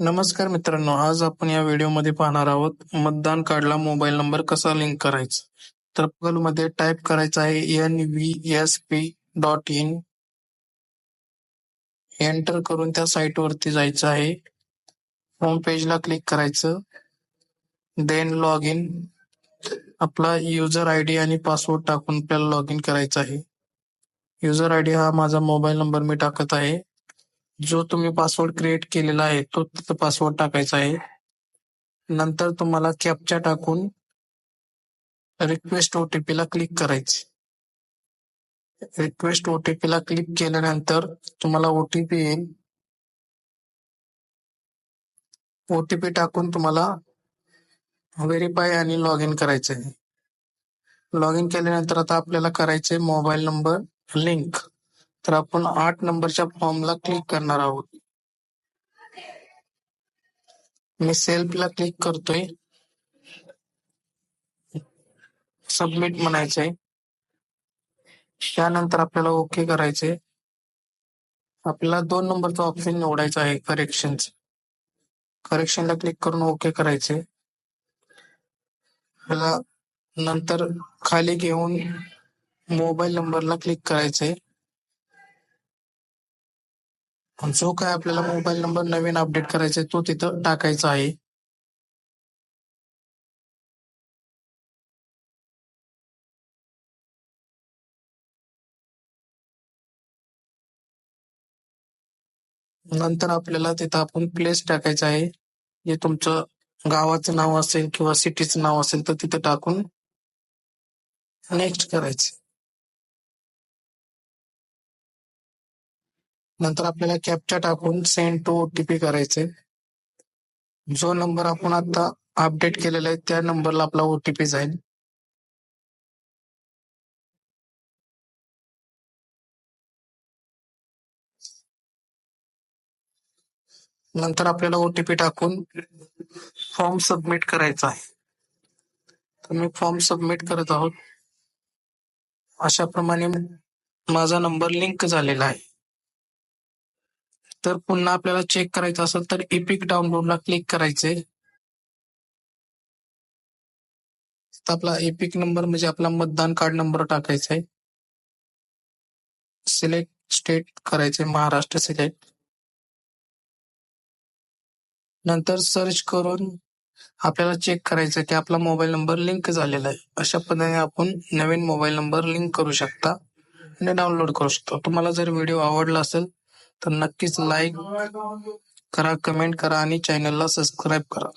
नमस्कार मित्रांनो आज आपण या व्हिडिओमध्ये पाहणार आहोत मतदान कार्डला मोबाईल नंबर कसा लिंक करायचा? तर मध्ये टाईप करायचा आहे N V S P dot in enter करून त्या साईट वरती जायचं आहे. होम पेजला क्लिक करायचं. देन लॉग इन आपला युजर आय डी आणि पासवर्ड टाकून आपल्याला लॉग इन करायचं आहे. युजर आय डी हा माझा मोबाईल नंबर मी टाकत आहे. जो तुम्ही पासवर्ड क्रिएट केलेला आहे तो तिथं पासवर्ड टाकायचा आहे. नंतर तुम्हाला कॅपच्या टाकून रिक्वेस्ट ओटीपी ला क्लिक करायचे. रिक्वेस्ट ओटीपी ला क्लिक केल्यानंतर तुम्हाला ओटीपी येईल. ओटीपी टाकून तुम्हाला व्हेरीफाय आणि लॉग इन करायचं आहे लॉग इन केल्यानंतर आता आपल्याला करायचे मोबाईल नंबर लिंक तर आपण आठ नंबरच्या फॉर्मला क्लिक करणार आहोत. मी सेल्फला क्लिक करतोय. सबमिट म्हणायचंय. त्यानंतर आपल्याला ओके करायचे आपल्याला दोन नंबरचा ऑप्शन निवडायचा आहे करेक्शन करेक्शनला क्लिक करून ओके करायचे आपल्याला नंतर खाली घेऊन मोबाईल नंबरला क्लिक करायचंय जो काय आपल्याला मोबाईल नंबर नवीन अपडेट करायचा आहे तो तिथं टाकायचा आहे. नंतर आपल्याला तिथं आपण प्लेस टाकायचं आहे. जे तुमचं गावाचं नाव असेल किंवा सिटीचं नाव असेल तर तिथं टाकून नेक्स्ट करायचं. नंतर आपल्याला कॅप्चा टाकून सेंड टू ओटीपी करायचे जो नंबर आपण आता अपडेट केलेला आहे त्या नंबरला आपला ओटीपी जाईल. नंतर आपल्याला ओटीपी टाकून फॉर्म सबमिट करायचा आहे. तर मी फॉर्म सबमिट करत आहोत. अशा प्रमाणे माझा नंबर लिंक झालेला आहे. तर पुन्हा आपल्याला चेक करायचं असेल तर इपिक डाउनलोडला क्लिक करायचे. आपला एपिक नंबर म्हणजे आपला मतदान कार्ड नंबर टाकायचा आहे. सिलेक्ट स्टेट करायचे महाराष्ट्र सिलेक्ट नंतर सर्च करून आपल्याला चेक करायचं की आपला मोबाईल नंबर लिंक झालेला आहे. अशा पद्धतीने आपण नवीन मोबाईल नंबर लिंक करू शकता आणि डाउनलोड करू शकतो. तुम्हाला जर व्हिडिओ आवडला असेल तर नक्कीच लाईक करा कमेंट करा आणि चॅनलला सबस्क्राईब करा.